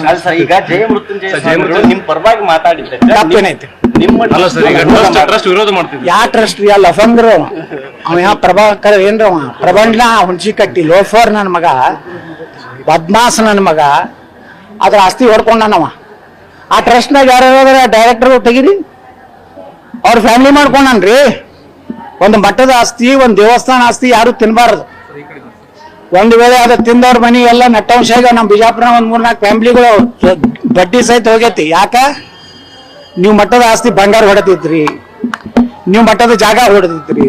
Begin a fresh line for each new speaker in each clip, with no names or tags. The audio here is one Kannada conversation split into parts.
ಅಲ್ಲ ಸರ್ ಈಗ ಜಯ ಮೃತ್ಯುಂಜಯ
ಸರ್, ಜಯ
ಸ್ವಾಮಿಗಳು
ಮೃತ್ಯುಂಜಯ-
ನಿಮ್ ಪರವಾಗಿ ಮಾತಾಡಿದ್ದೆ
ತಪ್ಪೇನೈತಿ?
ನಿಮ್ಮ
ಅಲ್ಲ ಸರ್ ಈಗ ಟ್ರಸ್ಟ್ ಟ್ರಸ್ಟ್ ವಿರೋಧ ಮಾಡ್ತಿದ್ವಿ
ಯಾ ಟ್ರಸ್ಟ್ ಅವ ಅವ ಯಾ ಪ್ರಭಾಕರ್ ಏನ್ರ ಅವ? ಪ್ರಬಂಡ್ಲ ಹುಣ್ಸಿ ಕಟ್ಟಿ ಲೋಫರ್ ನನ್ನ ಮಗ ಬದ್ಮಾಸ್ ನನ್ನ ಮಗ ಅದ್ರ ಆಸ್ತಿ ಹೊಡ್ಕೊಂಡನವ. ಆ ಟ್ರಸ್ಟ್ನಾಗ ಯಾರ್ಯಾರ ಡೈರೆಕ್ಟರ್ ತೆಗೀರಿ? ಅವ್ರ ಫ್ಯಾಮಿಲಿ ಮಾಡ್ಕೊಂಡನ್ರಿ. ಒಂದು ಮಠದ ಆಸ್ತಿ ಒಂದು ದೇವಸ್ಥಾನ ಆಸ್ತಿ ಯಾರು ತಿನ್ಬಾರ್ದು. ಒಂದು ವೇಳೆ ಅದ ತಿಂದವ್ರ ಮನಿ ಎಲ್ಲ ನಟ್ಟಂಶ ಈಗ ನಮ್ಮ ಬಿಜಾಪುರ ಒಂದ್ ಮೂರ್ನಾಲ್ಕು ಫ್ಯಾಮಿಲಿಗಳು ಬಡ್ಡಿ ಸಹಿತ ಹೋಗೈತಿ. ಯಾಕ? ನೀವು ಮಟ್ಟದ ಆಸ್ತಿ ಬಂಗಾರ ಹೊಡೆದಿದ್ರಿ. ನೀವು ಮಟ್ಟದ ಜಾಗ ಹೊಡೆದಿದ್ರಿ.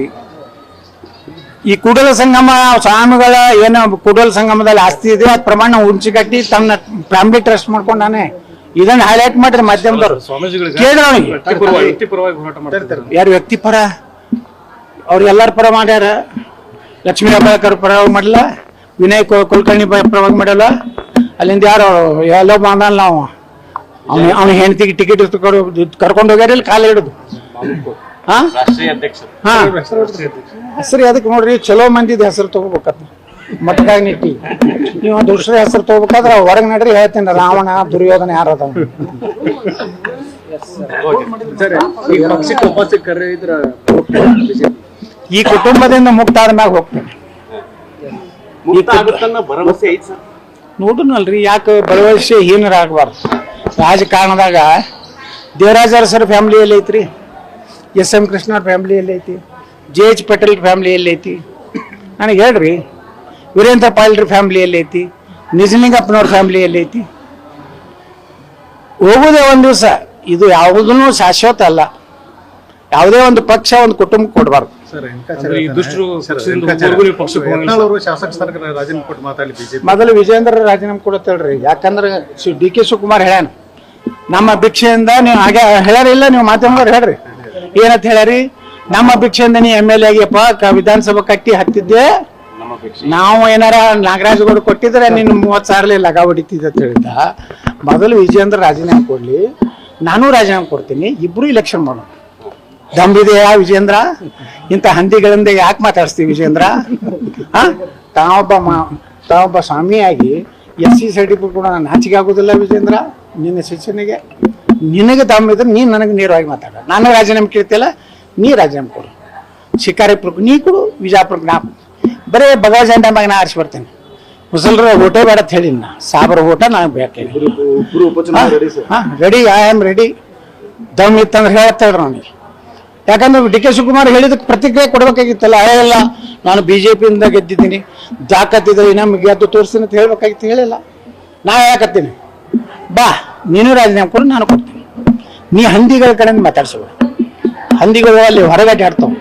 ಈ ಕೂಡಲ ಸಂಗಮ ಸ್ವಾಮಿಗಳ ಏನು ಕೂಡಲ ಸಂಗಮದಲ್ಲಿ ಆಸ್ತಿ ಇದೆ ಅದ್ ಪ್ರಮಾಣ ಉಂಚಿ ಕಟ್ಟಿ ತನ್ನ ಫ್ಯಾಮಿಲಿ ಟ್ರಸ್ಟ್ ಮಾಡ್ಕೊಂಡಾನೆ ಇದನ್ನ ಹೈಲೈಟ್ ಮಾಡಿದ್ರೆ ಮಾಧ್ಯಮದವರು. ಯಾರು ವ್ಯಕ್ತಿ ಪರ? ಅವ್ರು ಎಲ್ಲರ ಪರ ಮಾಡ್ಯಾರ? ಲಕ್ಷ್ಮೀ ಅಂಬೇಡ್ಕರ್ ಪರ ಮಾಡಲ್ಲ ವಿನಯ್ ಕೊ- ಕುಲಕರ್ಣಿ ಪ್ರವಾಗ ಪರವಾಗಿ ಮಾಡಲ್ಲ. ಅಲ್ಲಿಂದ ಯಾರು ಎಲ್ಲೋ ಬಂದಲ್ಲ ನಾವು ಅವ್ನ ಅವ್ನ ಹೆಂಡತಿಗೆ ಟಿಕೆಟ್ ಕರ್ಕೊಂಡು ಹೋಗ್ಯಾರ ಇಲ್ಲಿ ಕಾಲ ಹಿಡಿದು. ಹಾ? ಹೆಸರು ಅದಕ್ಕೆ ನೋಡ್ರಿ ಚಲೋ ಮಂದಿದ ಹೆಸರು ತಗೋಬೇಕತ್. ಮಟ್ಕಾಯಿ ನಿಟ್ಟಿ. ನೀವು ದುಷ್ಟರ ಹೆಸರು ತಗೋಬೇಕಾದ್ರೆ ಹೊರಗೆ ನಡ್ರಿ ಹೇಳ್ತೀನಿ ರಾವಣ ದುರ್ಯೋಧನ
ಯಾರು ಅದಾವ?
ಈ ಕುಟುಂಬದಿಂದ ಮುಕ್ತ ಆದ್ಮ್ಯಾಗ ಹೋಗ್ತೇನೆ.
ಭರವಸೆ ಐತ್ ಸರ್.
ನೋಡುನಲ್ರಿ ಯಾಕೆ ಭರವಸೆ ಹೀನರಾಗಬಾರ್ದು? ರಾಜಕಾರಣದಾಗ ದೇವರಾಜ ಅರಸರ ಫ್ಯಾಮಿಲಿ ಎಲ್ಲಿ ಐತ್ರಿ ಎಸ್ ಎಂ ಕೃಷ್ಣ ಅವ್ರ ಫ್ಯಾಮಿಲಿ ಎಲ್ಲಿ ಐತಿ ಜೆ ಎಚ್ ಪಟೇಲ್ ಫ್ಯಾಮಿಲಿ ಎಲ್ಲಿ ಐತಿ. ನನಗೆ ಹೇಳ್ರಿ ವೀರೇಂದ್ರ ಪಾಲ್ರ ಫ್ಯಾಮಿಲಿ ಎಲ್ಲಿ ಐತಿ ನಿಜಲಿಂಗಪ್ಪನವ್ರ ಫ್ಯಾಮಿಲಿ ಎಲ್ಲಿ ಐತಿ. ಹೋಗುದೇ ಒಂದು ದಿವಸ ಇದು ಯಾವುದೂ ಶಾಶ್ವತ ಅಲ್ಲ. ಯಾವುದೇ ಒಂದು ಪಕ್ಷ ಒಂದು ಕುಟುಂಬ ಕೊಡಬಾರ್ದು.
ಶಾಸಕ ಸ್ಥಾನಕ್ಕೆ ರಾಜೀನಾಮೆ ಕೊಟ್ಟು ಮಾತಾಡಲಿ ಬಿಜೆಪಿ.
ಮೊದಲು ವಿಜೇಂದ್ರ ರಾಜೀನಾಮೆ ಕೊಡತ್ತೇಳ್ರಿ ಯಾಕಂದ್ರೆ ಡಿ ಕೆ ಶಿವಕುಮಾರ್ ಹೇಳ್ಯಾನ ನಮ್ಮ ಭಿಕ್ಷೆಯಿಂದ ನೀವು ಹಾಗೆ ಹೇಳ್ಯಾರಿಲ್ಲ ನೀವು ಮಾಧ್ಯಮದವ್ರು ಹೇಳ್ರಿ. ಏನಂತ ಹೇಳ್ಯಾರಿ? ನಮ್ಮ ಭಿಕ್ಷೆಯಿಂದ ನೀ ಎಂ ಎಲ್ ಎ ಆಗಿಯಪ್ಪ ವಿಧಾನಸಭಾ ಕಟ್ಟಿ ಹತ್ತಿದ್ದೆ. ನಾವು ಏನಾರ ನಾಗರಾಜಗೌಡ ಕೊಟ್ಟಿದ್ರೆ ನಿನ್ನ ಮೂವತ್ತು ಸಾವಿರ ಲಗ ಹೊಡಿತಿದ್ದೆ ಅಂತ ಹೇಳಿದ್ದ. ಮೊದಲು ವಿಜಯೇಂದ್ರ ರಾಜೀನಾಮೆ ಕೊಡ್ಲಿ. ನಾನು ರಾಜೀನಾಮೆ ಕೊಡ್ತೀನಿ. ಇಬ್ರು ಇಲೆಕ್ಷನ್ ಮಾಡೋಣ. ದಮ್ಬಿದೆಯಾ ವಿಜೇಂದ್ರ ಇಂಥ ಹಂದಿಗಳಿಂದ ಯಾಕೆ ಮಾತಾಡಿಸ್ತೀವಿ ವಿಜೇಂದ್ರ ಹಾ ತಾವೊಬ್ಬ ಮಾ ತಾವೊಬ್ಬ ಸ್ವಾಮಿಯಾಗಿ ಎಸ್ ಸಿ ಸರ್ಟಿಫಿಕೇಟ್ ಕೂಡ ನಾನು ನಾಚಿಕೆ ಆಗೋದಿಲ್ಲ ವಿಜೇಂದ್ರ ನಿನ್ನ ಶಿಕ್ಷಣಿಗೆ ನಿನಗೆ ದಮ್ಮಿದ್ರೆ ನೀನು ನನಗೆ ನೇರವಾಗಿ ಮಾತಾಡ. ನಾನು ರಾಜೀನಾಮೆ ಕೇಳ್ತಿಲ್ಲ ನೀ ರಾಜೀನಾಮೆ ಕೊಡು. ಶಿಕಾರಿಪುರಕ್ಕೆ ನೀ ಕೊಡು ವಿಜಾಪುರಕ್ಕೆ ನಾ ಬರೀ ಭಗವ ಜಂಡ ಮ್ಯಾಗ ನಾ ಆರಿಸಿ ಬರ್ತೇನೆ. ಮುಸಲ್ರ ಓಟೇ ಬೇಡ ಅಂತ ಹೇಳಿ ನಾ. ಸಾಬರ ಓಟ ನಾನು ಬೇಕು ರೆಡಿ ಐ ಆಮ್ ರೆಡಿ ದಮ್ ಇತ್ತಂದ್ರೆ ಹೇಳ್ತೇಳ್ರಿ ನನಗೆ. ಯಾಕಂದ್ರೆ ಡಿ ಕೆ ಶಿವಕುಮಾರ್ ಹೇಳಿದಕ್ಕೆ ಪ್ರತಿಕ್ರಿಯೆ ಕೊಡ್ಬೇಕಾಗಿತ್ತಲ್ಲ ಹೇಳಲ್ಲ ನಾನು ಬಿಜೆಪಿಯಿಂದ ಗೆದ್ದಿದ್ದೀನಿ ಜಾಕತ್ತಿದ್ರೆ ನಮಗೆ ಗೆದ್ದು ತೋರಿಸ್ತೀನಿ ಅಂತ ಹೇಳ್ಬೇಕಾಗಿತ್ತು, ಹೇಳಿಲ್ಲ. ನಾ ಹೇಳಕತ್ತೀನಿ. ಬಾ, ನೀನು ರಾಜೀನಾಮೆ ಕೊಡು, ನಾನು ಕೊಡ್ತೀನಿ. ನೀ ಹಂದಿಗಳ ಕಡೆಯಿಂದ ಮಾತಾಡ್ಸೋದು ಹಂದಿಗಳು ಅಲ್ಲಿ ಹೊರಗಡೆ ಆಡ್ತಾವೆ.